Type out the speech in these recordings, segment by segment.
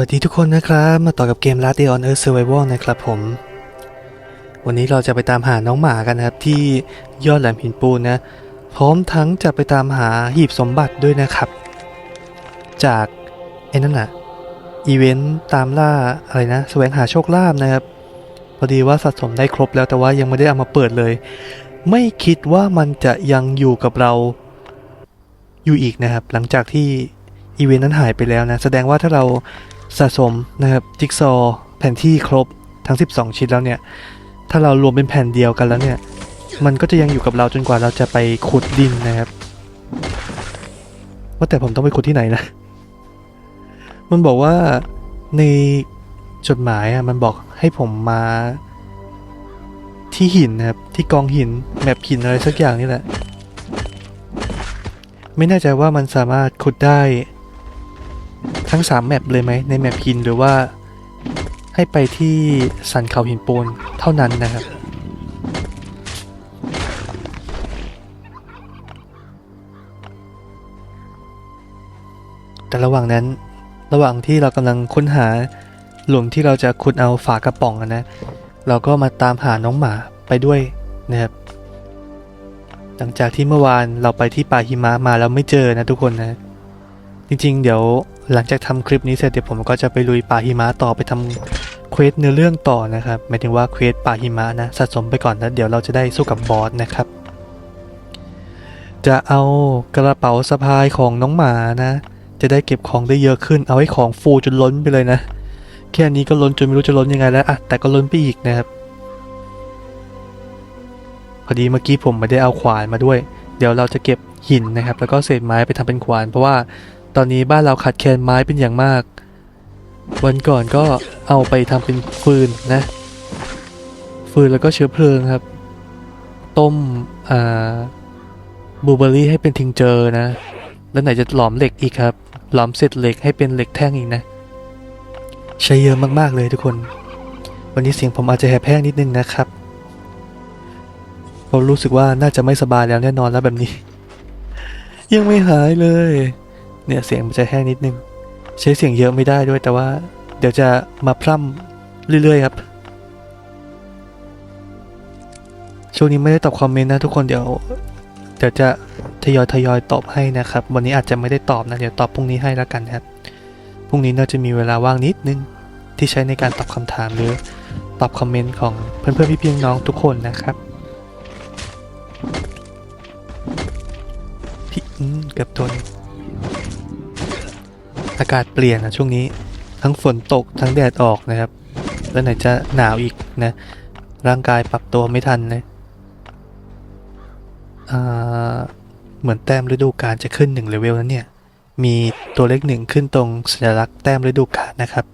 วัสดีทุกคนนะครับ มาต่อกับเกม Last Day on Earth Survival นะครับผม วันนี้เราจะไปตามหาน้องหมากันนะครับ ที่ยอดแหลมหินปูนนะ พร้อมทั้งจะไปตามหาหีบสมบัติด้วยนะครับ จากไอ้นั่นน่ะอีเวนต์ตามล่าอะไรนะแสวงหาโชคลาภนะครับ พอดีว่าสะสมได้ครบแล้วแต่ว่ายังไม่ได้เอามาเปิดเลย ไม่คิดว่ามันจะยังอยู่กับเราอยู่อีกนะครับ หลังจากที่อีเวนต์นั้นหายไปแล้วนะ แสดงว่าถ้าเรา สะสมนะครับจิ๊กซอแผ่นที่ครบทั้ง 12 ชิ้นแล้วเนี่ย ถ้าเรารวมเป็นแผ่นเดียวกันแล้วเนี่ย มันก็จะยังอยู่กับเราจนกว่าเราจะไปขุดดินนะครับ ว่าแต่ผมต้องไปขุดที่ไหนนะ มันบอกว่าในจดหมายอะมันบอกให้ผมมาที่หินนะครับ ที่กองหินแมปหินอะไรสักอย่างนี่แหละ ไม่แน่ใจว่ามันสามารถขุดได้ ทั้ง 3 แมปเลยไหมในแมปหินหรือว่าให้ไปที่สันเขาหินปูนเท่านั้นนะครับ แต่ระหว่างนั้นระหว่างที่เรากำลังค้นหาหลุมที่เราจะขุดเอาฝากระป๋องนะ เราก็มาตามหาน้องหมาไปด้วยนะครับ หลังจากที่เมื่อวานเราไปที่ป่าหิมะมาแล้วไม่เจอนะทุกคนนะ จริงๆ เดี๋ยว หลังจากทำคลิปนี้เสร็จเดี๋ยวผมก็จะไปลุยป่าหิมะต่อไปทำเควสเนื้อเรื่องต่อนะครับหมายถึงว่าเควสป่าหิมะนะสะสมไปก่อนนะเดี๋ยวเราจะได้สู้กับบอสนะครับ จะเอากระเป๋าสะพายของน้องหมานะ จะได้เก็บของได้เยอะขึ้น เอาให้ของฟูจนล้นไปเลยนะ แค่นี้ก็ล้นจนไม่รู้จะล้นยังไงแล้วอะแต่ก็ล้นไปอีกนะครับ พอดีเมื่อกี้ผมไม่ได้เอาขวานมาด้วย เดี๋ยวเราจะเก็บหินนะครับ แล้วก็เศษไม้ไปทำเป็นขวาน เพราะว่า ตอนนี้บ้านเราขาดแคลนไม้เป็นอย่างมาก วันก่อนก็เอาไปทำเป็นฟืนนะ ฟืนแล้วก็เชื้อเพลิงครับ ต้มอ่าบลูเบอร์รี่ให้เป็นทิงเจอร์นะ แล้วไหนจะหลอมเหล็กอีกครับ หลอมเสร็จเหล็กให้เป็นเหล็กแท่งอีกนะใช้เยอะมากๆเลยทุกคน วันนี้เสียงผมอาจจะแหบแห้งนิดนึงนะครับผมรู้สึกว่าน่าจะไม่สบายแล้วแน่นอนแล้วแบบนี้ ยังไม่หายเลย เนี่ยเสียงมันจะแห้งนิดนึง ใช้เสียงเยอะไม่ได้ด้วยแต่ว่า เดี๋ยวจะมาพร่ำเรื่อยๆครับ ช่วงนี้ไม่ได้ตอบคอมเมนต์นะทุกคนเดี๋ยวเดี๋ยวจะทยอยทยอยตอบให้นะครับ วันนี้อาจจะไม่ได้ตอบนะ เดี๋ยวตอบพรุ่งนี้ให้แล้วกันนะครับ พรุ่งนี้น่าจะมีเวลาว่างนิดนึงที่ใช้ในการตอบคำถามหรือตอบคอมเมนต์ของเพื่อนๆพี่ๆน้องทุกคนนะครับพี่อืมเกือบโดน อากาศเปลี่ยนนะช่วงนี้ทั้งฝนตกทั้งแดดออกนะครับ แล้วไหนจะหนาวอีกนะ ร่างกายปรับตัวไม่ทันเลยเหมือนแต้มฤดูกาลจะขึ้นหนึ่งเลเวลนั้นเนี่ย มีตัวเลขหนึ่งขึ้นตรงสัญลักษณ์แต้มฤดูกาลนะครับ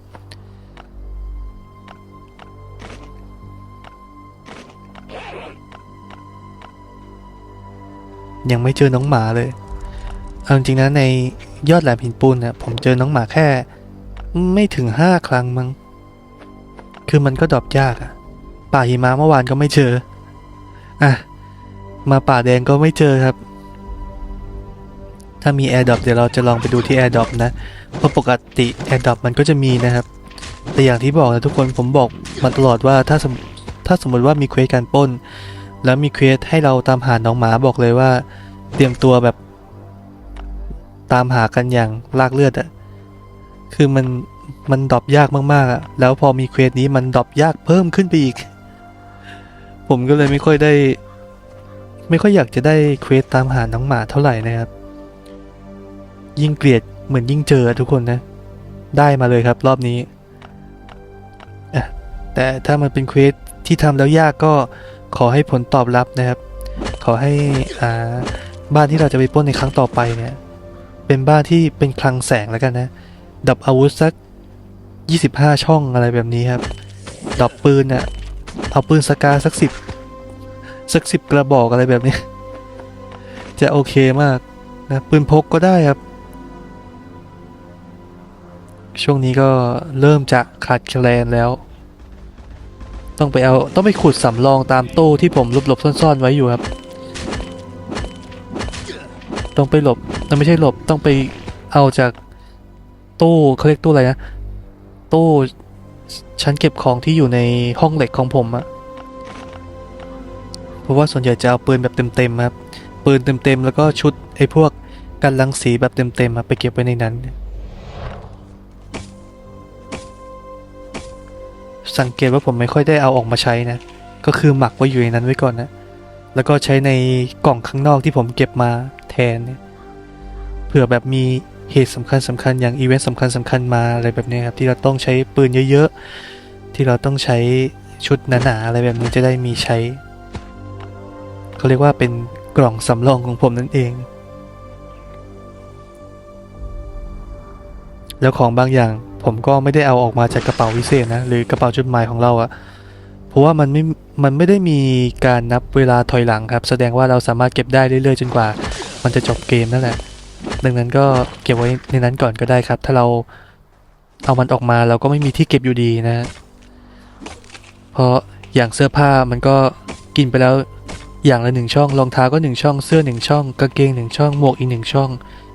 ยังไม่เจอน้องหมาเลย เอาจริงนะในยอดแหลมหินปูนเนี่ยผมเจอน้องหมาแค่ ไม่ถึงห้าครั้งมั้งคือมันก็ดรอปยากอะป่าหิมะเมื่อวานก็ไม่เจออะมาป่าแดงก็ไม่เจอครับ ถ้ามีแอร์ดรอปเดี๋ยวเราจะลองไปดูที่แอร์ดรอปนะเพราะปกติแอร์ดรอปมันก็จะมีนะครับ แต่อย่างที่บอกนะทุกคนผมบอกมาตลอดว่าถ้าสมถ้าสมมติว่ามีเควสการป้น แล้วมีเควสให้เราตามหาน้องหมาบอกเลยว่า เตรียมตัวแบบ ตามหากันอย่างลากเลือดอะคือมันมันดรอปยากมากๆอะแล้วพอมีเควสนี้มันดรอปยากเพิ่มขึ้นไปอีก ผมก็เลยไม่ค่อยได้ ไม่ค่อยอยากจะได้เควสตามหาน้องหมาเท่าไหร่นะครับ ยิ่งเกลียดเหมือนยิ่งเจอทุกคนนะ ได้มาเลยครับรอบนี้ แต่ถ้ามันเป็นเควสที่ทำแล้วยากก็ขอให้ผลตอบรับนะครับ ขอให้อาบ้านที่เราจะไปป้นในครั้งต่อไปเนี่ย เป็นบ้านที่เป็นคลังแสงแล้วกันนะ ดับอาวุธสัก 25 ช่องอะไรแบบนี้ครับ ดับปืนอะ่ะ เอาปืนสกาสักสิบสักสิบกระบอกอะไรแบบนี้ จะโอเคมากนะปืนพกก็ได้ครับ ช่วงนี้ก็เริ่มจะขาดแคลนแล้ว ต้องไปเอาต้องไปขุดสำรองตามตู้ที่ผมลบๆซ่อนๆไว้อยู่ครับ ต้องไปหลบต้องไม่ใช่หลบต้องไปเอาจากตู้เขาเรียกตู้อะไรนะตู้ชั้นเก็บของที่อยู่ในห้องเหล็กของผมอะเพราะว่าส่วนใหญ่จะเอาปืนแบบเต็มๆครับปืนเต็มๆแล้วก็ชุดไอ้พวกกันรังสีแบบเต็มๆอะไปเก็บไว้ในนั้น สังเกตว่าผมไม่ค่อยได้เอาออกมาใช้นะ ก็คือหมักไว้อยู่ในนั้นไว้ก่อนนะ แล้วก็ใช้ในกล่องข้างนอกที่ผมเก็บมาแทนเนี่ยเผื่อแบบมีเหตุสำคัญสำคัญอย่างอีเวนต์สำคัญสำคัญมาอะไรแบบนี้ครับที่เราต้องใช้ปืนเยอะๆ ที่เราต้องใช้ชุดหนาๆอะไรแบบนี้จะได้มีใช้เขาเรียกว่าเป็นกล่องสำรองของผมนั่นเอง แล้วของบางอย่างผมก็ไม่ได้เอาออกมาจากกระเป๋าวิเศษนะ หรือกระเป๋าจดหมายของเราอะ ราะว่ามันไม่ มันไม่ได้มีการนับเวลาถอยหลังครับ แสดงว่าเราสามารถเก็บได้เรื่อยๆ จนกว่า มันจะจบเกมนั่นแหละ ดังนั้นก็เก็บไว้ในนั้นก่อนก็ได้ครับ ถ้าเราเอามันออกมาเราก็ไม่มีที่เก็บอยู่ดีนะ เพราะอย่างเสื้อผ้ามันก็กินไปแล้วอย่างละหนึ่งช่องรองเท้าก็หนึ่งช่อง เสื้อหนึ่งช่องกางเกงหนึ่งช่องหมวกอีกหนึ่งช่อง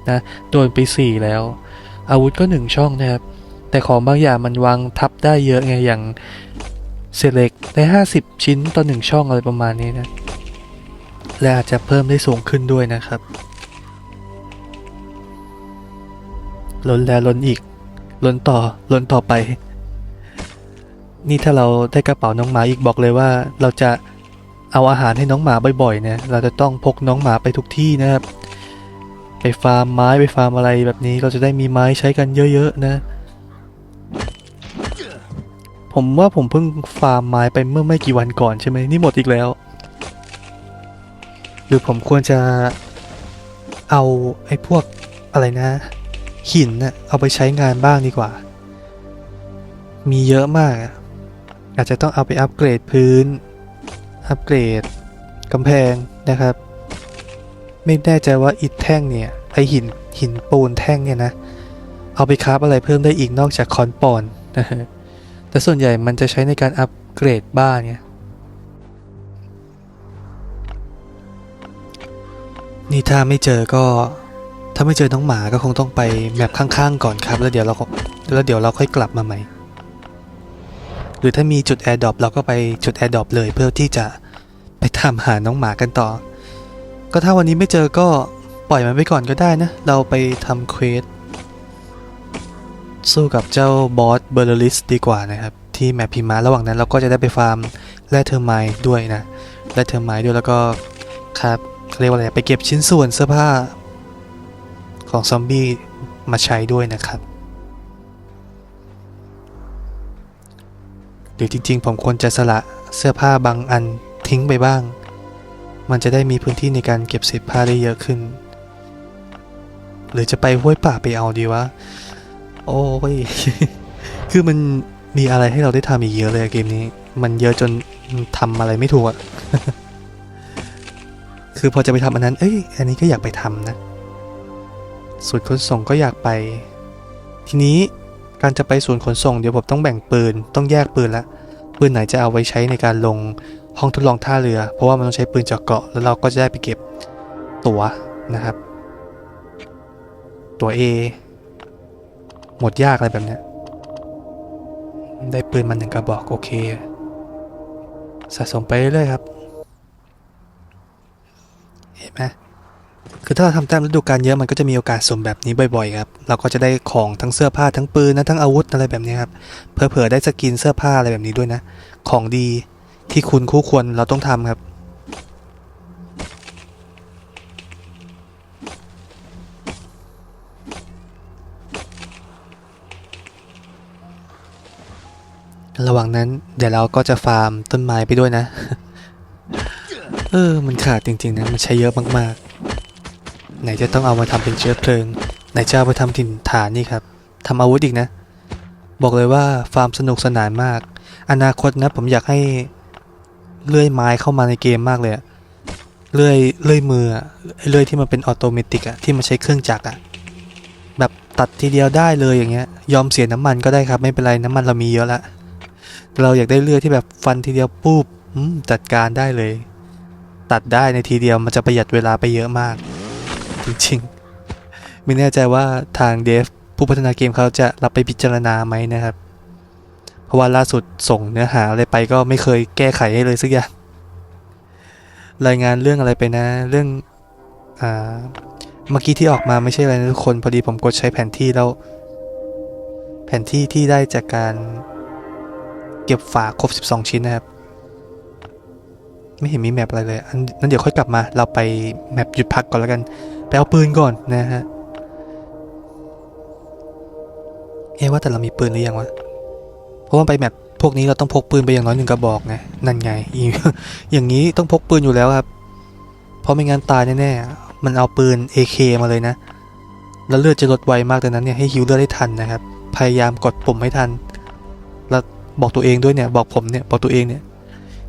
นะโดนไปสี่แล้ว อาวุธก็หนึ่งช่องนะครับแต่ของบางอย่างมันวางทับได้เยอะไงอย่าง เศษเหล็กได้ห้าสิบชิ้นต่อหนึ่งช่องอะไรประมาณนี้นะ และอาจจะเพิ่มได้สูงขึ้นด้วยนะครับล้นแล้วล้นอีกล้นต่อล้นต่อไป นี่ถ้าเราได้กระเป๋าน้องหมาอีกบอกเลยว่า เราจะเอาอาหารให้น้องหมาบ่อยๆนะเราจะต้องพกน้องหมาไปทุกที่นะครับ ไปฟาร์มไม้ไปฟาร์มอะไรแบบนี้ก็จะได้มีไม้ใช้กันเยอะๆนะ ผมว่าผมเพิ่งฟาร์มไม้ไปเมื่อไม่กี่วันก่อนใช่ไหมนี่หมดอีกแล้ว หรือผมควรจะเอาไอ้พวกอะไรนะ หินน่ะเอาไปใช้งานบ้างดีกว่า มีเยอะมากอะอาจจะต้องเอาไปอัปเกรดพื้น อัปเกรดกำแพงนะครับ ไม่แน่ใจว่าอิฐแท่งเนี่ยไอหินหินปูนแท่งเนี่ยนะ เอาไปคราฟอะไรเพิ่มได้อีกนอกจากคอนปอนนะฮะ แต่ส่วนใหญ่มันจะใช้ในการอัปเกรดบ้านเนี่ยนี่ถ้าไม่เจอก็ถ้าไม่เจอน้องหมาก็คงต้องไปแมปข้างๆก่อนครับ แล้วเดี๋ยวเราแล้วเดี๋ยวเราค่อยกลับมาใหม่ หรือถ้ามีจุดแอร์ดรอปเราก็ไปจุดแอร์ดรอปเลยเพื่อที่จะไปตามหาน้องหมากันต่อ ก็ถ้าวันนี้ไม่เจอก็ปล่อยมันไปก่อนก็ได้นะ เราไปทำเควส สู้กับเจ้าบอสเบอร์ลิสดีกว่านะครับ ที่แมปพิมาระหว่างนั้นเราก็จะได้ไปฟาร์มแร่เทอร์ไมด์ด้วยนะแร่เทอร์ไมด์ด้วยแล้วก็ครับเขาเรียกว่าอะไรไปเก็บชิ้นส่วนเสื้อผ้าของซอมบี้มาใช้ด้วยนะครับหรือจริงๆ ผมควรจะสละเสื้อผ้าบางอันทิ้งไปบ้าง มันจะได้มีพื้นที่ในการเก็บเศษผ้าได้เยอะขึ้น หรือจะไปห้วยป่าไปเอาดีวะ โอ้ย คือมันมีอะไรให้เราได้ทำอีกเยอะเลยเกมนี้ มันเยอะจนทำอะไรไม่ถูกอะคือพอจะไปทำอันนั้น เอ้ย อันนี้ก็อยากไปทำนะศูนย์ขนส่งก็อยากไป ทีนี้การจะไปศูนย์ขนส่งเดี๋ยวผมต้องแบ่งปืน ต้องแยกปืนละ ปืนไหนจะเอาไว้ใช้ในการลงห้องทดลองท่าเรือ เพราะว่ามันต้องใช้ปืนจาะเกาะ แล้วเราก็จะได้ไปเก็บตั๋วนะครับ ตั๋ว A หมดยากอะไรแบบเนี้ย ได้ปืนมาหนึ่งกระบอกโอเค สะสมไปเรื่อยๆครับ เห็นไหมคือถ้าเราทำแต้มฤดูกาลเยอะมันก็จะมีโอกาสสมแบบนี้บ่อยๆครับ เราก็จะได้ของทั้งเสื้อผ้าทั้งปืนนะทั้งอาวุธอะไรแบบนี้ครับเผลอๆได้สกินเสื้อผ้าอะไรแบบนี้ด้วยนะ ของดีที่คุณคู่ควรเราต้องทำครับ ระหว่างนั้นเดี๋ยวเราก็จะฟาร์มต้นไม้ไปด้วยนะ เออ มันขาดจริงๆนะ มันใช้เยอะมากๆ ไหนจะต้องเอามาทำเป็นเชื้อเพลิง ไหนจะเอาไปทำถิ่นฐานนี่ครับทำอาวุธอีกนะ บอกเลยว่าฟาร์มสนุกสนานมาก อนาคตนะ ผมอยากให้เลื่อยไม้เข้ามาในเกมมากเลยอะเลื่อยเลื่อยมือเลื่อยที่มันเป็นออโตเมติกอะที่มันใช้เครื่องจักรอะแบบตัดทีเดียวได้เลยอย่างเงี้ย ยอมเสียน้ำมันก็ได้ครับ ไม่เป็นไรน้ำมันเรามีเยอะละ เราอยากได้เลือยที่แบบฟันทีเดียวปุ๊บจัดการได้เลย ตัดได้ในทีเดียวมันจะประหยัดเวลาไปเยอะมาก จริงๆ ไม่แน่ใจว่าทางเดฟผู้พัฒนาเกมเขาจะรับไปพิจารณาไหมนะครับ เพราะว่าล่าสุดส่งเนื้อหาอะไรไปก็ไม่เคยแก้ไขให้เลยสักอย่างรายงานเรื่องอะไรไปนะ เรื่องอ่าเมื่อกี้ที่ออกมาไม่ใช่อะไรนะทุกคนพอดีผมกดใช้แผนที่แล้ว แผนที่ที่ได้จากการ เก็บฝาครบ 12 ชิ้นนะครับ ไม่เห็นมีแมปอะไรเลยอันนั้นเดี๋ยวค่อยกลับมา เราไปแมปหยุดพักก่อนแล้วกันไปเอาปืนก่อนนะฮะ เอ๊ว่าแต่เรามีปืนหรือยังวะ เพราะว่าไปแมปพวกนี้เราต้องพกปืนไปอย่างน้อยหนึ่งกระบอกไง นั่นไง อย่างนี้ต้องพกปืนอยู่แล้วครับ เพราะไม่งั้นตายแน่ๆ มันเอาปืน AK มาเลยนะ แล้วเลือดจะลดไวมากดังนั้นเนี่ยให้ฮิวเลือดได้ทันนะครับ พยายามกดปุ่มให้ทัน บอกตัวเองด้วยเนี่ย บอกผมเนี่ย บอกตัวเองเนี่ย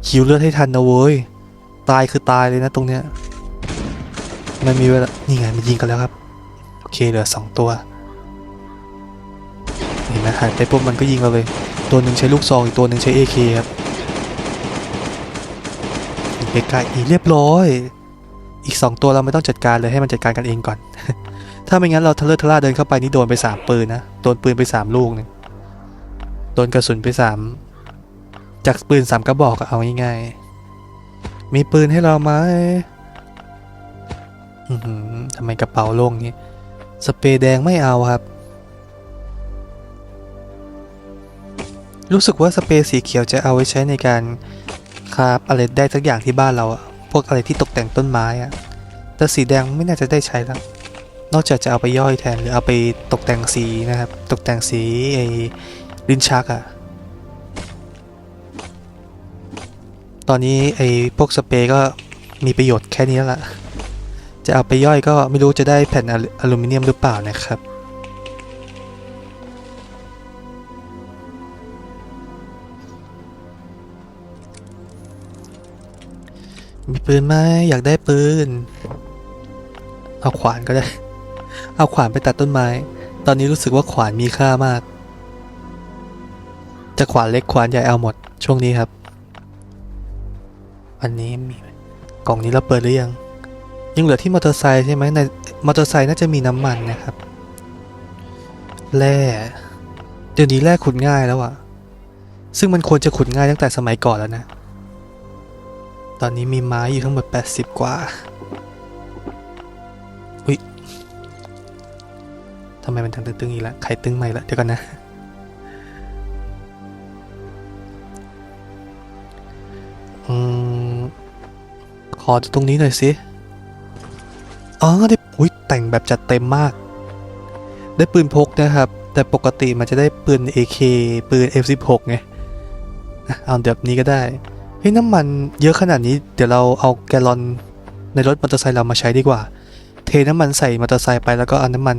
ฮิวเลือดให้ทันนะเว้ย ตายคือตายเลยนะตรงเนี้ย มันมีเวลา นี่ไง มันยิงกันแล้วครับ โอเคเหลือสองตัว เห็นไหมหันไปปุ๊บมันก็ยิงเราเลย ตัวหนึ่งใช้ลูกซองอีกตัวหนึ่งใช้ AK คครับใกล้ๆอีกเรียบร้อย อีกสองตัวเราไม่ต้องจัดการเลยให้มันจัดการกันเองก่อน ถ้าไม่งั้นเราทะเลอะทะล่าเดินเข้าไปนี่โดนไปสามปืนนะ โดนปืนไปสามลูกเนี่ย โดนกระสุนไปสามจากปืนสามกระบอกเอาง่ายๆมีปืนให้เราไหมทำไมกระเป๋าโล่งนี้ สเปรย์แดงไม่เอาครับ รู้สึกว่าสเปรย์สีเขียวจะเอาไว้ใช้ในการคราฟอะไรได้สักอย่างที่บ้านเราอะพวกอะไรที่ตกแต่งต้นไม้อะแต่สีแดงไม่น่าจะได้ใช้แล้ว นอกจากจะเอาไปย่อยแทนหรือเอาไปตกแต่งสีนะครับ ตกแต่งสีไอ ลิ้นชักอะตอนนี้ไอ้พวกสเปรย์ก็มีประโยชน์แค่นี้แล้วล่ะ จะเอาไปย่อยก็ไม่รู้จะได้แผ่นอลูอลูมิเนียมหรือเปล่านะครับมีปืนไหมอยากได้ปืน เอาขวานก็ได้ เอาขวานไปตัดต้นไม้ ตอนนี้รู้สึกว่าขวานมีค่ามาก จะขวานเล็กขวานใหญ่เอาหมดช่วงนี้ครับ อันนี้มีกล่องนี้เราเปิดหรือยัง ยังเหลือที่มอเตอร์ไซค์ใช่ไหมในมอเตอร์ไซค์น่าจะมีน้ำมันนะครับแร่เดี๋ยวนี้แร่ขุดง่ายแล้วอะซึ่งมันควรจะขุดง่ายตั้งแต่สมัยก่อนแล้วนะ ตอนนี้มีไม้อยู่ทั้งหมด 80 กว่าอุ้ยทำไมมันทางตึงๆอีกแล้วใครตึงใหม่ละเดี๋ยวก่อนนะ ขอดูตรงนี้หน่อยสิอ๋อได้อุ้ยแต่งแบบจัดเต็มมาก ได้ปืนพกนะครับ แต่ปกติมันจะได้ปืน AK ปืน F16 ไงเอาแบบนี้ก็ได้เฮ้ยน้ำมันเยอะขนาดนี้เดี๋ยวเราเอาแกลลอนในรถมอเตอร์ไซค์เรามาใช้ดีกว่า เทน้ำมันใส่มอเตอร์ไซค์ไปแล้วก็เอาน้ำมัน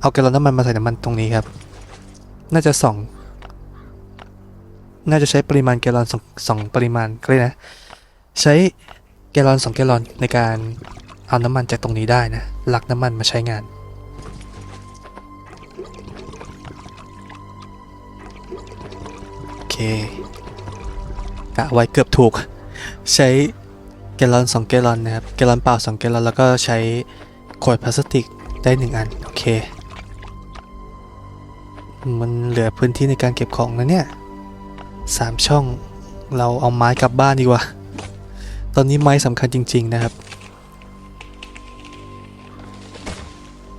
เอาแกลลอนน้ำมันมาใส่น้ำมันตรงนี้ครับ น่าจะสองน่าจะใช้ปริมาณแกลลอนสองสองปริมาณก็เลยนะ ใช้ แกลลอนสองแกลลอนในการเอาน้ำมันจากตรงนี้ได้นะหลักน้ำมันมาใช้งาน โอเคกะไว้เกือบถูก ใช้แกลลอน2แกลลอนนะครับ แกลลอนเปล่า2แกลลอนแล้วก็ใช้ขวดพลาสติกได้ 1 อัน โอเค มันเหลือพื้นที่ในการเก็บของนะเนี่ยสามช่องเราเอาไม้กลับบ้านดีกว่า ตอนนี้ไม้สำคัญจริง ๆ นะครับ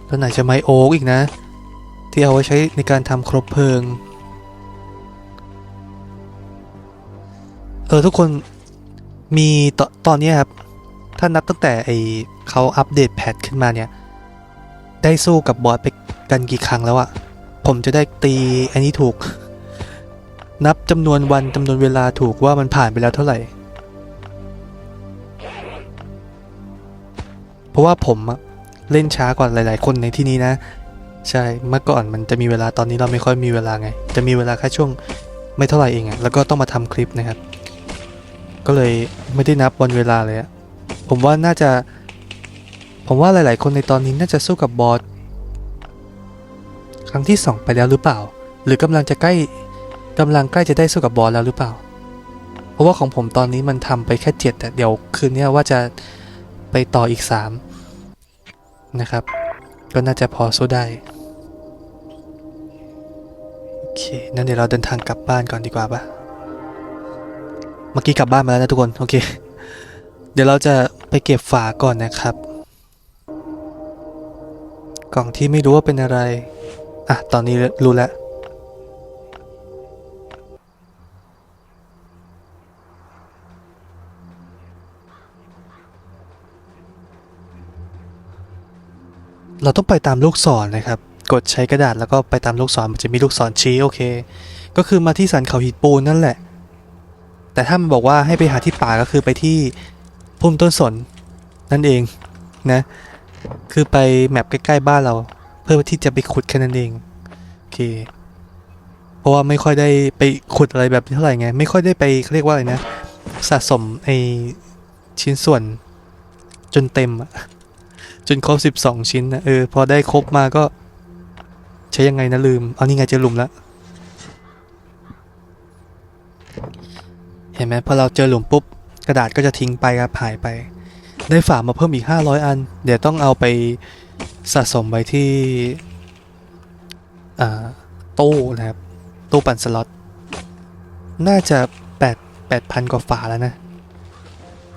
แล้วไหนจะไม้โอ๊กอีกนะ ที่เอาไว้ใช้ในการทำครบเพลิง เออ ทุกคนมีตตอนนี้ครับ ถ้านับตั้งแต่ไอเขาอัปเดตแพทขึ้นมาเนี่ย ได้สู้กับบอสไปกันกี่ครั้งแล้วอะผมจะได้ตีอันนี้ถูก นับจำนวนวันจำนวนเวลาถูกว่ามันผ่านไปแล้วเท่าไหร่ เพราะว่าผมเล่นช้ากว่าหลาย ๆ คนในที่นี้นะ ใช่เมื่อก่อนมันจะมีเวลาตอนนี้เราไม่ค่อยมีเวลาไง จะมีเวลาแค่ช่วงไม่เท่าไหร่เองอะแล้วก็ต้องมาทำคลิปนะครับ ก็เลยไม่ได้นับวันเวลาเลยอะผมว่าน่าจะ ผมว่าหลาย ๆ คนในตอนนี้น่าจะสู้กับบอสครั้งที่สองไปแล้วหรือเปล่า หรือกำลังจะใกล้กำลังใกล้จะได้สู้กับบอสแล้วหรือเปล่า เพราะว่าของผมตอนนี้มันทำไปแค่เจ็ดแต่เดี๋ยวคืนนี้ว่าจะ ไปต่ออีกสามนะครับ ก็น่าจะพอสู้ได้ โอเคเคนั่นเดี๋ยวเราเดินทางกลับบ้านก่อนดีกว่าปะเมื่อกี้กลับบ้านมาแล้วนะทุกคน โอเค เดี๋ยวเราจะไปเก็บฝาก่อนนะครับ กล่องที่ไม่รู้ว่าเป็นอะไร อะ ตอนนี้รู้แล้ว เราต้องไปตามลูกศรนะครับ กดใช้กระดาษแล้วก็ไปตามลูกศรมันจะมีลูกศรชี้โอเค ก็คือมาที่สันเขาหินปูนนั่นแหละ แต่ถ้ามันบอกว่าให้ไปหาที่ป่าก็คือไปที่พุ่มต้นสนนั่นเองนะคือไปแมปใกล้ๆบ้านเรา เพื่อที่จะไปขุดแค่นั้นเองโอเคเพราะว่าไม่ค่อยได้ไปขุดอะไรแบบนี้เท่าไหร่ไงไม่ค่อยได้ไปเขาเรียกว่าอะไรนะ สะสมไอชิ้นส่วนจนเต็มอะ จนครบ12ชิ้นนะเออพอได้ครบมาก็ ใช้ยังไงนะลืม เอานี่ไงเจอหลุมแล้วเห็นไหมพอเราเจอหลุมปุ๊บ กระดาษก็จะทิ้งไปครับหายไป ได้ฝามาเพิ่มอีก500อัน เดี๋ยวต้องเอาไปสะสมไว้ที่ตู้นะครับ ตู้ปั่นสล็อตน่าจะ8 8,000กว่าฝาแล้วนะ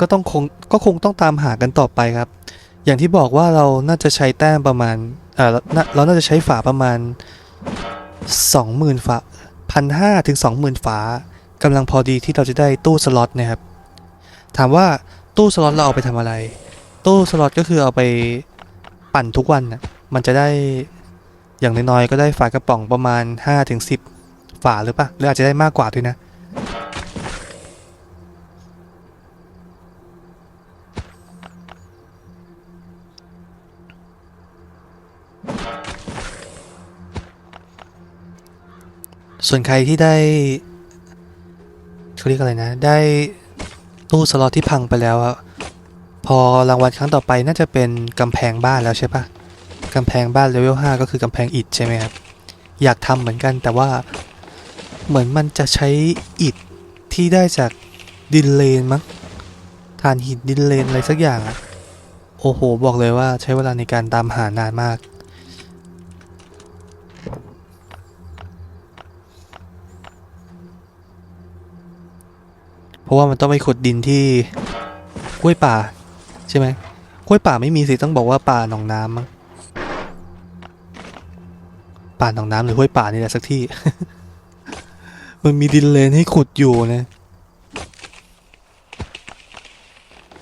ก็ต้องคงก็คงต้องตามหากันต่อไปครับ อย่างที่บอกว่าเราน่าจะใช้แต้มประมาณเออเราน่าเราน่าจะใช้ฝาประมาณ 20,000 ฝาพันห้าถึง20,000ฝากำลังพอดีที่เราจะได้ตู้สล็อตนะครับ ถามว่าตู้สล็อตเราเอาไปทำอะไร ตู้สล็อตก็คือเอาไปปั่นทุกวันนะมันจะได้อย่างน้อยๆก็ได้ฝากระป๋องประมาณ5-10ถึง10ฝาหรือปะหรืออาจจะได้มากกว่าด้วยนะ ส่วนใครที่ได้เขาเรียกอะไรนะ ได้ตู้สล็อตที่พังไปแล้วอะพอรางวัลครั้งต่อไปน่าจะเป็นกำแพงบ้านแล้วใช่ปะกำแพงบ้านเลเวล5ก็คือกำแพงอิฐใช่ไหมครับ อยากทำเหมือนกันแต่ว่าเหมือนมันจะใช้อิฐที่ได้จากดินเลนมั้งฐานหินดินเลนอะไรสักอย่างอะโอ้โห บอกเลยว่าใช้เวลาในการตามหานานมาก ราะว่ามันต้องไปขุดดินที่กล้วยป่า ใช่ไหมกล้วยป่าไม่มีสิต้องบอกว่าป่าหนองน้ำมั้งป่าหนองน้ำหรือห้วยป่านี่แหละสักที่ มันมีดินเลนให้ขุดอยู่นะ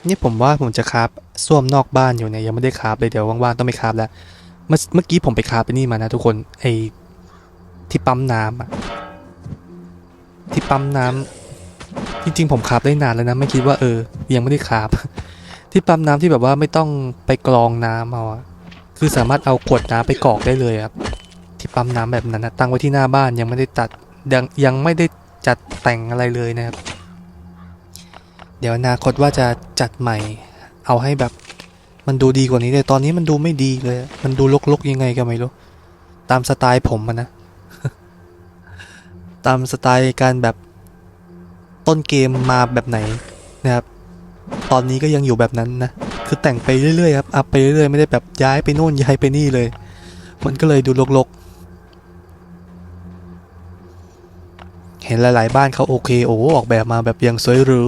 นี่ผมว่าผมจะคราบส้วมนอกบ้านอยู่เนี่ยยังไม่ได้คราบเลยเดี๋ยวว่างๆต้องไปคราบแล้ว เมื่อเมื่อกี้ผมไปคราบไปนี่มานะทุกคนไอ้ที่ปั๊มน้ำอะที่ปั๊มน้ำ จริงๆ ผมคาบได้นานแล้วนะ ไม่คิดว่าเออ ยังไม่ได้คาบ ที่ปั๊มน้ำที่แบบว่าไม่ต้องไปกรองน้ำเอาอะคือสามารถเอาขวดน้ำไปกรอกได้เลยครับ ที่ปั๊มน้ำแบบนั้นนะตั้งไว้ที่หน้าบ้านยังไม่ได้ตัดยังยังไม่ได้จัดแต่งอะไรเลยนะครับ เดี๋ยวอนาคตว่าจะจัดใหม่ เอาให้แบบมันดูดีกว่านี้เลยตอนนี้มันดูไม่ดีเลย มันดูลกๆยังไงก็ไม่รู้ ตามสไตล์ผมอะนะ ตามสไตล์การแบบ ต้นเกมมาแบบไหนนะครับตอนนี้ก็ยังอยู่แบบนั้นนะคือแต่งไปเรื่อยๆครับอัพไปเรื่อยๆไม่ได้แบบย้ายไปโน่นย้ายไปนี่เลย มันก็เลยดูรกๆ เห็นหลายๆบ้านเขาโอเคโอ้ออกแบบมาแบบยังสวยหรู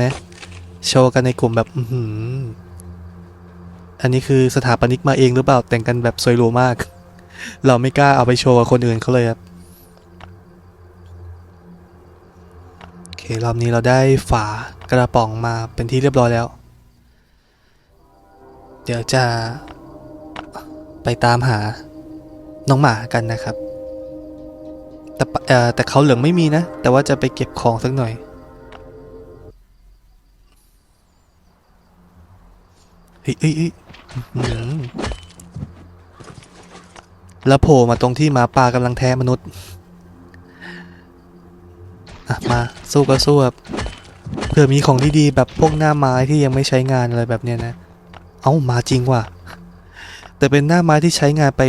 นะโชว์กันในกลุ่มแบบอือออันนี้คือสถาปนิกมาเองหรือเปล่าแต่งกันแบบสวยหรูมาก เราไม่กล้าเอาไปโชว์กับคนอื่นเขาเลยครับ โอเค รอบนี้เราได้ฝากระป๋องมาเป็นที่เรียบร้อยแล้ว เดี๋ยวจะไปตามหาน้องหมากันนะครับ แต่แต่เขาเหลืองไม่มีนะ แต่ว่าจะไปเก็บของสักหน่อย เฮ้ยเฮ้ยแล้วโผล่มาตรงที่หมาป่ากำลังแท้มนุษย์ อะมาสู้ก็สู้แบบเผื่อมีของดีๆแบบพวกหน้าไม้ที่ยังไม่ใช้งานอะไรแบบเนี้ยนะ เอ้ามาจริงว่ะ แต่เป็นหน้าไม้ที่ใช้งานไป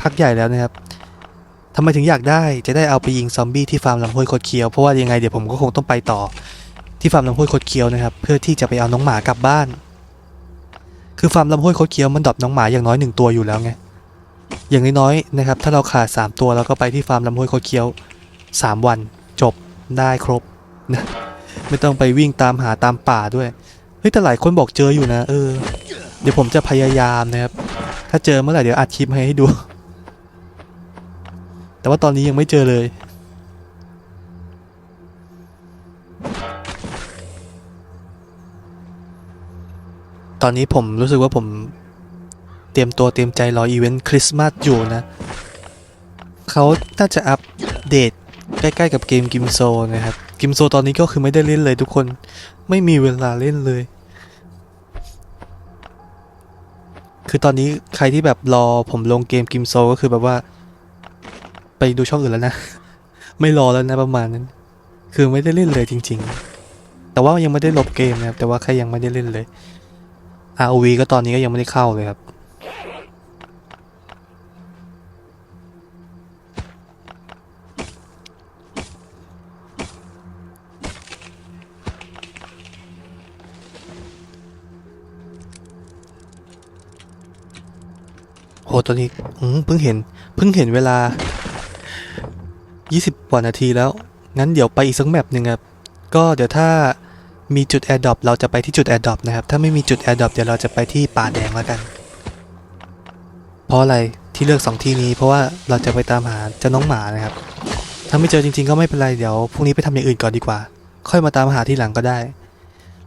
พักใหญ่แล้วนะครับทำไมถึงอยากได้จะได้เอาไปยิงซอมบี้ที่ฟาร์มลำห้วยคดเคี้ยวเพราะว่ายังไงเดี๋ยวผมก็คงต้องไปต่อที่ฟาร์มลำห้วยคดเคี้ยวนะครับ เพื่อที่จะไปเอาน้องหมากลับบ้าน คือฟาร์มลำห้วยคดเคี้ยวมันดรอปน้องหมาอย่างน้อยหนึ่งตัวอยู่แล้วไงอย่างน้อยๆนะครับ ถ้าเราขาด 3 ตัวเราก็ไปที่ฟาร์มลำห้วยคดเคี้ยว 3 วัน จบได้ครบนะไม่ต้องไปวิ่งตามหาตามป่าด้วย เฮ้ยแต่หลายคนบอกเจออยู่นะ เออ เดี๋ยวผมจะพยายามนะครับ ถ้าเจอเมื่อไหร่เดี๋ยวอัดคลิปให้ให้ดู แต่ว่าตอนนี้ยังไม่เจอเลย ตอนนี้ผมรู้สึกว่าผมเตรียมตัวเตรียมใจรออีเวนต์คริสต์มาสอยู่นะ เขาน่าจะอัปเดต ใกล้ๆกับเกมกิมโซนะครับ กิมโซตอนนี้ก็คือไม่ได้เล่นเลยทุกคนไม่มีเวลาเล่นเลย คือตอนนี้ใครที่แบบรอผมลงเกมกิมโซก็คือแบบว่า ไปดูช่องอื่นแล้วนะ ไม่รอแล้วนะประมาณนั้น คือไม่ได้เล่นเลยจริง ๆ แต่ว่ายังไม่ได้ลบเกมนะครับแต่ว่าแค่ยังไม่ได้เล่นเลย ROV ก็ตอนนี้ก็ยังไม่ได้เข้าเลยครับ โอ้ตอนนี้เพิ่งเห็น เพิ่งเห็นเวลา 20กว่านาทีแล้ว งั้นเดี๋ยวไปอีกสักแมปหนึ่งครับ ก็เดี๋ยวถ้ามีจุด a อ r d ด o p เราจะไปที่จุด a อ r d ด o p นะครับ ถ้าไม่มีจุด a อ r d ด o p เดี๋ยวเราจะไปที่ป่าแดงแล้วกัน เพราะอะไรที่เลือกสองที่นี้เพราะว่าเราจะไปตามหาเจ้าน้องหมานะครับ ถ้าไม่เจอจริงๆก็ไม่เป็นไรเดี๋ยวพรุ่งนี้ไปทำอย่างอื่นก่อนดีกว่า ค่อยมาตามหาที่หลังก็ได้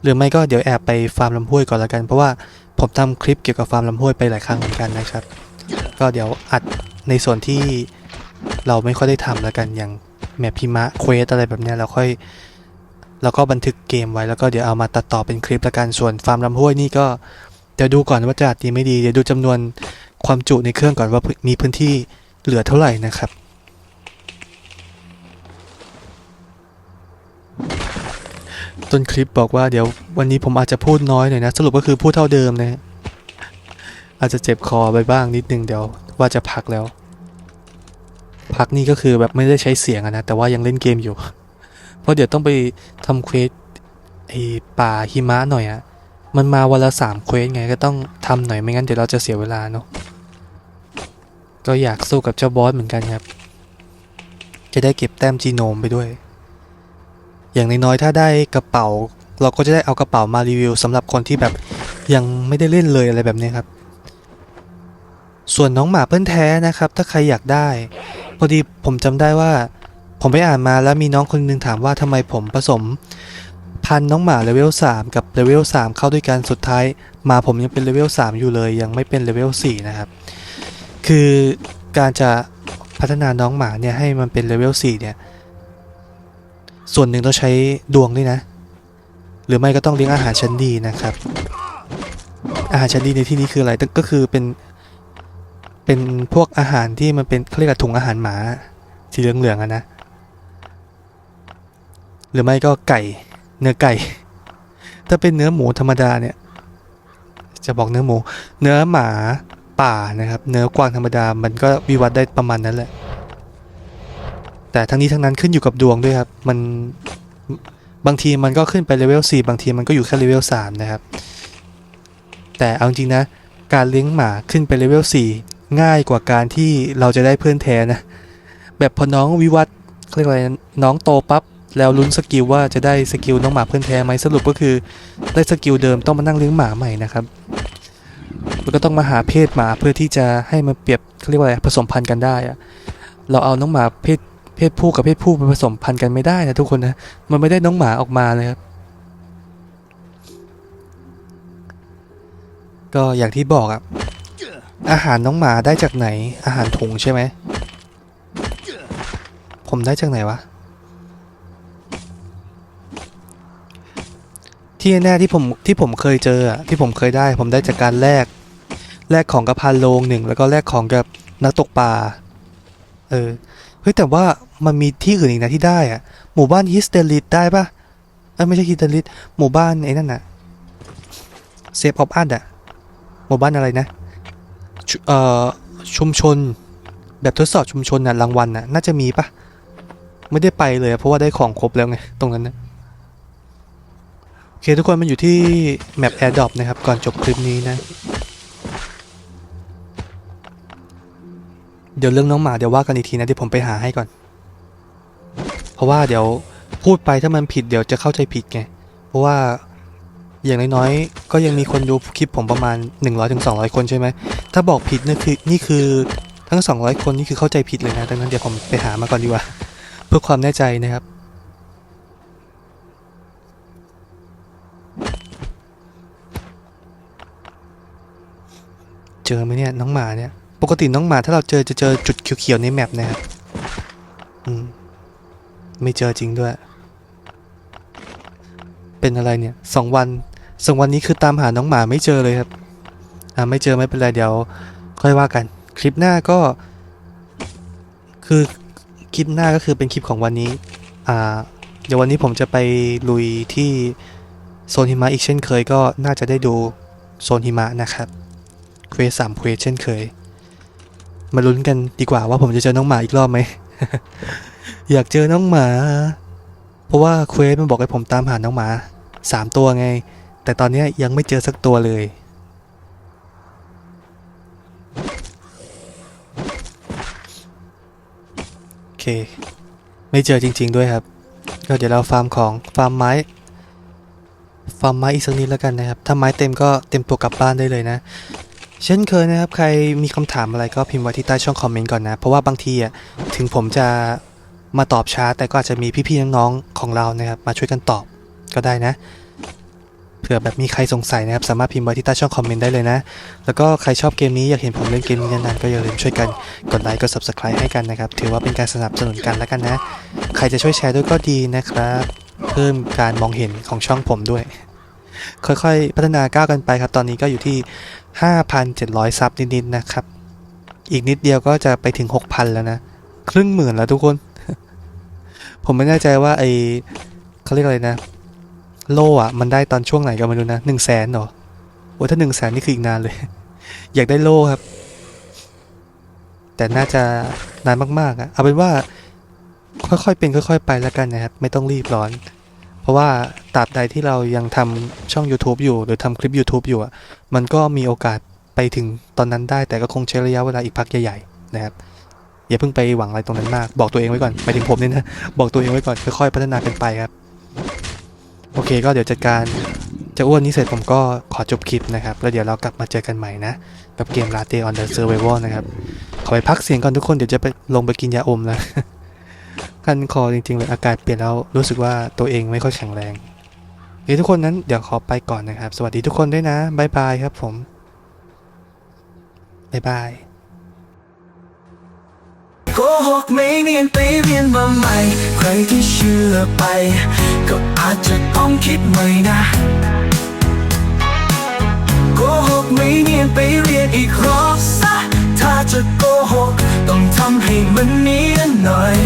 หรือไม่ก็เดี๋ยวแอบไปฟาร์มลำห้วยก่อนล้วกัน เพราะว่าผมทำคลิปเกี่ยวกับฟาร์มลำห้วยไปหลายครั้งเหมือนกันนะครับ ก็เดี๋ยวอัดในส่วนที่เราไม่ค่อยได้ทำแล้วกันอย่างแมปพิมะเควสอะไรแบบเนี้ยเราค่อยเราก็บันทึกเกมไว้แล้วก็เดี๋ยวเอามาตัดต่อเป็นคลิปละกันส่วนฟาร์มลำห้วยนี่ก็เดี๋ยวดูก่อนว่าจะอัดดีไม่ดีเดี๋ยวดูจำนวนความจุในเครื่องก่อนว่ามีพื้นที่เหลือเท่าไหร่นะครับต้นคลิปบอกว่าเดี๋ยววันนี้ผมอาจจะพูดน้อยหน่อยนะ สรุปก็คือพูดเท่าเดิมนะ อาจจะเจ็บคอไปบ้างนิดนึงเดี๋ยวว่าจะพักแล้ว พักนี่ก็คือแบบไม่ได้ใช้เสียงนะ แต่ว่ายังเล่นเกมอยู่ เพราะเดี๋ยวต้องไปทำเควสไอ้ป่าหิมะหน่อยอะมันมาวันละสามเควสไงก็ต้องทำหน่อยไม่งั้นเดี๋ยวเราจะเสียเวลาเนาะก็อยากสู้กับเจ้าบอสเหมือนกันครับ จะได้เก็บแต้มจีโนมไปด้วย อย่างน้อยๆถ้าได้กระเป๋า เราก็จะได้เอากระเป๋ามารีวิวสำหรับคนที่แบบยังไม่ได้เล่นเลยอะไรแบบนี้ครับ ส่วนน้องหมาเปิ้ลแท้นะครับ ถ้าใครอยากได้ พอดีผมจำได้ว่า ผมไปอ่านมาแล้วมีน้องคนหนึงถามว่าทำไมผมผสม พันน้องหมาเลเวล3กับเลเวล3เข้าด้วยกันสุดท้ายหมาผมยังเป็นเลเวล3อยู่เลย ยังไม่เป็นเลเวล4นะครับ คือการจะพัฒนาน้องหมาเนี่ยให้มันเป็นเลเวล4เนี่ย ส่วนหนึ่งต้องใช้ดวงด้วยนะ หรือไม่ก็ต้องเลี้ยงอาหารชั้นดีนะครับ อาหารชั้นดีในที่นี้คืออะไรก็คือเป็น เป็นพวกอาหารที่มันเป็นเขาเรียกว่าถุงอาหารหมา สีเหลืองๆอะนะ หรือไม่ก็ไก่ เนื้อไก่ ถ้าเป็นเนื้อหมูธรรมดาเนี่ย จะบอกเนื้อหมู เนื้อหมาป่านะครับ เนื้อกวางธรรมดา มันก็วิวัฒน์ได้ประมาณนั้นแหละ แต่ทั้งนี้ทั้งนั้นขึ้นอยู่กับดวงด้วยครับ มันบางทีมันก็ขึ้นไปเลเวล4บางทีมันก็อยู่แค่เลเวล3นะครับ แต่เอาจริงนะ การเลี้ยงหมาขึ้นไปเลเวล4 ง่ายกว่าการที่เราจะได้เพื่อนแท้นะ แบบพอน้องวิวัฒน์เรียกอะไรน้องโตปั๊บแล้วลุ้นสกิลว่าจะได้สกิลน้องหมาเพื่อนแท้ไหมสรุปก็คือได้สกิลเดิมต้องมานั่งเลี้ยงหมาใหม่นะครับแล้วก็ต้องมาหาเพศหมาเพื่อที่จะให้มันเปรียบเขาเรียกว่าอะไรผสมพันธุ์กันได้อะเราเอาน้องหมาเพศเพศผู้กับเพศผู้มาผสมพันธุ์กันไม่ได้นะทุกคนนะมันไม่ได้น้องหมาออกมาเลยครับก็อย่างที่บอกอะ อาหารน้องหมาได้จากไหน อาหารถุงใช่ไหม ผมได้จากไหนวะ ที่แน่ที่ผมที่ผมเคยเจอที่ผมเคยได้ ผมได้จากการแลกแลกของกับพานโลงหนึ่งแล้วก็แลกของกับนักตกปลา เออ เฮ้ยแต่ว่ามันมีที่อื่นอีกนะที่ได้อะหมู่บ้านฮิสเตลิตได้ปะเอ้ยไม่ใช่ฮิสเตลิตหมู่บ้านไอ้นั่นน่ะเซฟออฟอันอะหมู่บ้านอะไรนะ เอ่อชุมชนแบบทดสอบชุมชนน่ะรางวัลน่ะน่าจะมีปะไม่ได้ไปเลยเพราะว่าได้ของครบแล้วไงตรงนั้นนะโอเคทุกคนมันอยู่ที่แมป AirDrop นะครับ ก่อนจบคลิปนี้นะ เดี๋ยวเรื่องน้องหมาเดี๋ยวว่ากันอีกทีนะเดี๋ยวผมไปหาให้ก่อน เพราะว่าเดี๋ยวพูดไปถ้ามันผิดเดี๋ยวจะเข้าใจผิดไงเพราะว่า อย่างน้อยๆ ก็ยังมีคนดูคลิปผมประมาณ 100-200ถึง200 คนใช่ไหม ถ้าบอกผิดนี่คือนี่คือทั้ง 200 คนนี่คือเข้าใจผิดเลยนะ ดังนั้นเดี๋ยวผมไปหามาก่อนดีกว่า เพื่อความแน่ใจนะครับ เจอไหมเนี่ยน้องหมาเนี่ย ปกติน้องหมาถ้าเราเจอจะเจอจุดเขียวๆในแมปนะครับ อืม ไม่เจอจริงด้วย เป็นอะไรเนี่ยสองวัน สองวันนี้คือตามหาน้องหมาไม่เจอเลยครับ อ่าไม่เจอไม่เป็นไรเดี๋ยว ค่อยว่ากัน คลิปหน้าก็ คือคลิปหน้าก็คือเป็นคลิปของวันนี้ อ่า เดี๋ยววันนี้ผมจะไปลุยที่โซนหิมะอีกเช่นเคยก็น่าจะได้ดูโซนหิมะนะครับ เควสสามเควสเช่นเคย มาลุ้นกันดีกว่าว่าผมจะเจอน้องหมาอีกรอบไหม อยากเจอน้องหมา เพราะว่าเควสมันบอกให้ผมตามหาน้องหมาสามตัวไง แต่ตอนนี้ยังไม่เจอสักตัวเลยโอเค ไม่เจอจริง ๆด้วยครับก็เดี๋ยวเราฟาร์มของฟาร์มไม้ฟาร์มไม้อีกสักนิดแล้วกันนะครับ ถ้าไม้เต็มก็เต็มตัวกลับบ้านได้เลยนะ เช่นเคยนะครับ ใครมีคำถามอะไรก็พิมพ์ไว้ที่ใต้ช่องคอมเมนต์ก่อนนะ เพราะว่าบางทีอะถึงผมจะมาตอบช้า แต่ก็อาจจะมีพี่ๆน้องๆของเรานะครับ มาช่วยกันตอบก็ได้นะ เผื่อแบบมีใครสงสัยนะครับ สามารถพิมพ์ไว้ที่ใต้ช่องคอมเมนต์ได้เลยนะ แล้วก็ใครชอบเกมนี้อยากเห็นผมเล่นเกมนี้นานๆก็อย่าลืมช่วยกันกดไลค์กด subscribe ให้กันนะครับ ถือว่าเป็นการสนับสนุนกันแล้วกันนะ ใครจะช่วยแชร์ด้วยก็ดีนะครับ เพิ่มการมองเห็นของช่องผมด้วย ค่อยๆ พัฒนาก้าวกันไปครับ ตอนนี้ก็อยู่ที่ 5,700 ซับนิดๆนะครับ อีกนิดเดียวก็จะไปถึง 6,000 แล้วนะ ครึ่งหมื่นแล้วทุกคน ผมไม่แน่ใจว่าไอเขาเรียกอะไรนะ โล่อะมันได้ตอนช่วงไหนก็ไม่รู้นะหนึ่งแสนเหรอโอ้ถ้าหนึ่งแสนนี่คืออีกนานเลย อยากได้โล่ครับ แต่น่าจะนานมากๆอะเอาเป็นว่าค่อยๆเป็นค่อย ๆ ไปแล้วกันนะครับ ไม่ต้องรีบร้อน เพราะว่าตราบใดที่เรายังทำช่อง YouTube อยู่ หรือทำคลิป YouTube อยู่อะมันก็มีโอกาสไปถึงตอนนั้นได้ แต่ก็คงใช้ระยะเวลาอีกพักใหญ่ๆนะครับอย่าเพิ่งไปหวังอะไรตรงนั้นมาก บอกตัวเองไว้ก่อนไปถึงผมเนี่ยนะ บอกตัวเองไว้ก่อนค่อยๆพัฒนากันไปครับ โอเคก็เดี๋ยวจัดการจะอ้วนนี้เสร็จผมก็ขอจบคลิปนะครับ แล้วเดี๋ยวเรากลับมาเจอกันใหม่นะ กับเกม Latte on the Survival นะครับ ขอไปพักเสียงก่อนทุกคนเดี๋ยวจะไปลงไปกินยาอมแล้วคันคอจริงๆเลยอากาศเปลี่ยนแล้วรู้สึกว่าตัวเองไม่ค่อยแข็งแรงโอเคทุกคนนั้นเดี๋ยวขอไปก่อนนะครับ สวัสดีทุกคนด้วยนะบ๊ายบายครับผมบ๊ายบาย โกหกไม่เนียนไปเรียนมาใหม่ ใครที่เชื่อไป ก็อาจจะต้องคิดใหม่นะโกหกไม่เนียนไปเรียนอีกรอบซะ ถ้าจะโกหก ต้องทำให้มันเนียนหน่อย